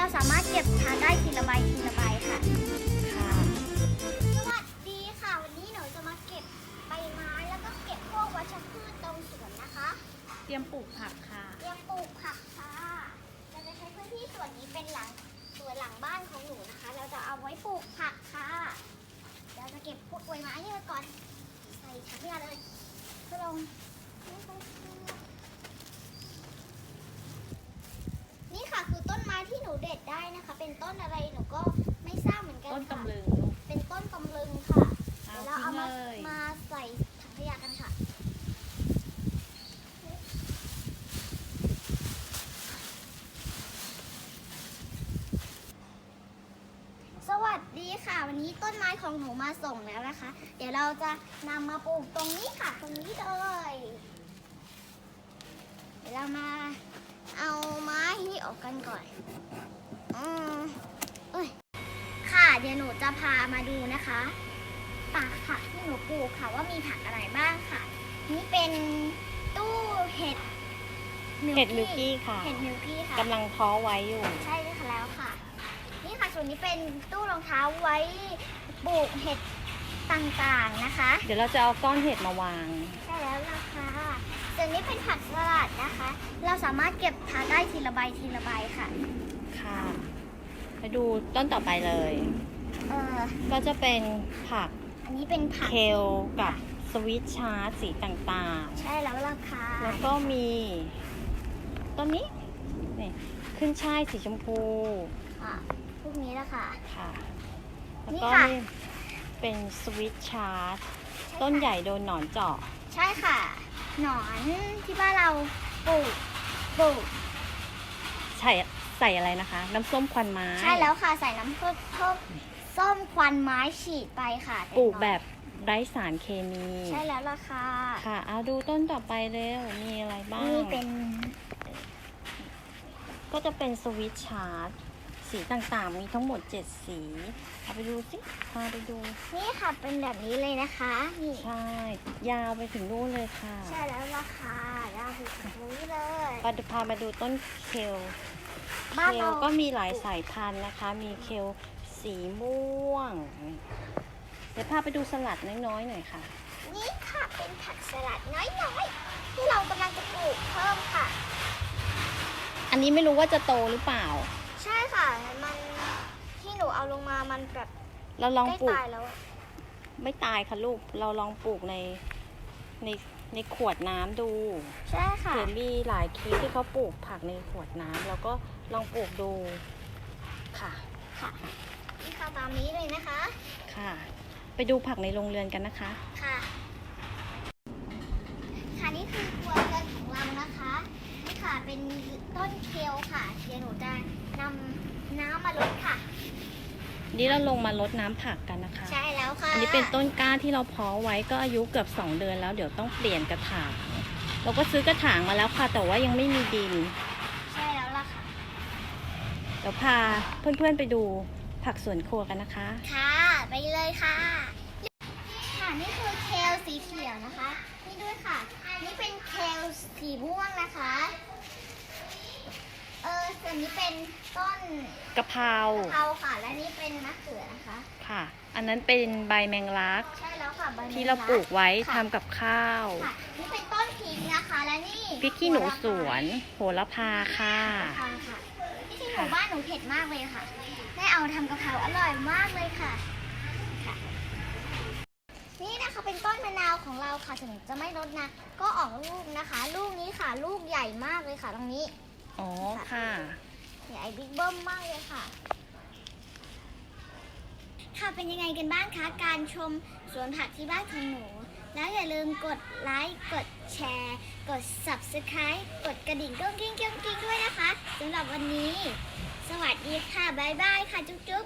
เราสามารถเก็บทานได้ทีละใบทีละใบค่ะ ค่ะ สวัสดีค่ะ วันนี้หนูจะมาเก็บใบไม้แล้วก็เก็บพวกวัชพืชตรงสวนนะคะ เตรียมปลูกผักค่ะ เตรียมปลูกผักค่ะ เราจะใช้พื้นที่ส่วนนี้เป็นหลังสวนหลังบ้านของหนูนะคะ เราจะเอาไว้ปลูกผักค่ะ เราจะเก็บพวกใบไม้นี่ไว้ก่อน ใส่ถังขยะเลยเพื่อลงนี่ค่ะคือต้นไม้ที่หนูเด็ดได้ นะคะ เป็นต้นอะไรหนูก็ไม่ทราบเหมือนกันต้นค่ะ ตำลึงลูก เป็นต้นตำลึงค่ะเอาเดี๋ยวเราเอามาทิ้งเลย มาใส่ถังขยะกันค่ะ สวัสดีค่ะ วันนี้ต้นไม้ของหนูมาส่งแล้วนะคะ เดี๋ยวเราจะนำมาปลูกตรงนี้ค่ะ ตรงนี้เลย เดี๋ยวเรามาเอาไม้นี่ออกกันก่อน อืมเอ้ยค่ะเดี๋ยวหนูจะพามาดูนะคะป่าผักที่หนูปลูกค่ะว่ามีผักอะไรบ้างค่ะ นี่เป็นตู้เห็ดเห็ดมิลกี้ค่ะเห็ดมิลกี้ค่ะกำลังเพาะไว้อยู่ ใช่ค่ะแล้วค่ะ นี่ค่ะส่วนนี้เป็นตู้รองเท้าไว้ปลูกเห็ดต่างๆนะคะ เดี๋ยวเราจะเอาก้อนเห็ดมาวาง ใช่แล้วล่ะค่ะส่วนนี้เป็นผักสลัดนะคะ เราสามารถเก็บทานได้ทีละใบทีละใบค่ะ ค่ะ ไปดูต้นต่อไปเลย เออก็จะเป็นผักอันนี้เป็นผัก เคลกับสวิตชาร์ตสีต่างใช่แล้วล่ะค่ะๆแล้วก็มีต้นนี้นี่ขึ้นช่ายสีชมพูค่ะพวกนี้แหละค่ะค่ะ แล้วนี่ก็ค่ะ นี่เป็นสวิตชาร์ตต้นใหญ่โดนหนอนเจาะ ใช่ค่ะ หนอนที่บ้านเราปลูกปลูกใส่ ใส่อะไรนะคะ น้ำส้มควันไม้ใช่แล้วค่ะใส่น้ำส้มส้มส้มควันไม้ฉีดไปค่ะต่ปลูกหนอนแบบไร้สารเคมี ใช่แล้วล่ะค่ะค่ะเอาดูต้นต่อไปเร็วมีอะไรบ้างนี่เป็น ก็จะเป็นสวิตชาร์ตสีต่างๆ มีทั้งหมด7สีเอาไปดูสิพาไปดู นี่ค่ะ เป็นแบบนี้เลยนะคะนี่ใช่ ยาวไปถึงนู่นเลยค่ะ ใช่แล้วล่ะค่ะยาวถึงตรงนี้เลยพาพามาดูต้นเคล บ้านเคลเราก็มีหลายสายพันธุ์นะคะ มีเคลสีม่วง เดี๋ยวพาไปดูสลัดน้อยๆหน่อยค่ะ นี่ค่ะเป็นผักสลัดน้อยๆ ที่เรากำลังจะปลูกเพิ่มค่ะ อันนี้ไม่รู้ว่าจะโตหรือเปล่า ใช่ค่ะ มันที่หนูเอาลงมามันแบบเราลองใกล้ปลูกตายแล้วอะไม่ตายค่ะลูก เราลองปลูกในในในขวดน้ำดู ใช่ค่ะ เห็นมีหลายคลิปที่เขาปลูกผักในขวดน้ำเราก็ ลองปลูกดูค่ะค่ะ นี่ค่ะตามนี้เลยนะคะ ค่ะ ไปดูผักในโรงเรือนกันนะคะ ค่ะ ค่ะนี่คือครัวเรือนของเรานะคะ นี่ค่ะเป็นต้นเคลค่ะ เดี๋ยวหนูจะนำน้ำมาลดค่ะ นี่เราลงมาลดน้ำผักกันนะคะ ใช่แล้วค่ะอันนี้เป็นต้นกล้าที่เราเพาะไว้ก็อายุเกือบ 2 เดือนแล้วเดี๋ยวต้องเปลี่ยนกระถาง เราก็ซื้อกระถางมาแล้วค่ะ แต่ว่ายังไม่มีดิน ใช่แล้วล่ะค่ะ เดี๋ยวพาเพื่อนๆไปดูผักสวนครัวกันนะคะ ค่ะ ไปเลยค่ะ ค่ะนี่คือเคลสีเขียวนะคะ นี่ด้วยค่ะนี่เป็นเคลสีม่วงนะคะ เออส่วนนี้เป็นต้นกะเพรากะเพราค่ะ และนี่เป็นมะเขือนะคะ ค่ะ อันนั้นเป็นใบแมงลัก ใช่แล้วค่ะใบที่เราปลูกไว้ค่ะทำกับข้าว ค่ะ นี่เป็นต้นพริกนะคะ และนี่พริกขี้หนูสวน โหระพาค่ะค่ะค่ะที่จริงห มู่บ้านหนูเผ็ดมากเลยค่ะได้เอาทำกะเพราอร่อยมากเลยค่ะค่ะ นี่นะคะเป็นต้นมะนาวของเราค่ะถึงจะไม่ลดนะ ก็ออกลูกนะคะ ลูกนี้ค่ะ ลูกใหญ่มากเลยค่ะตรงนี้ อ๋อค่ะ ใหญ่บิ๊กเบิ้มมากเลยค่ะ ค่ะเป็นยังไงกันบ้างคะ การชมสวนผักที่บ้านของหนู แล้วอย่าลืมกดไลค์ กดแชร์ กด subscribe กดกระดิ่งกุ้งกิ้งกิ้งกิ้งด้วยนะคะสำหรับวันนี้ สวัสดีค่ะ บ๊ายบายค่ะ จุ๊บจุ๊บ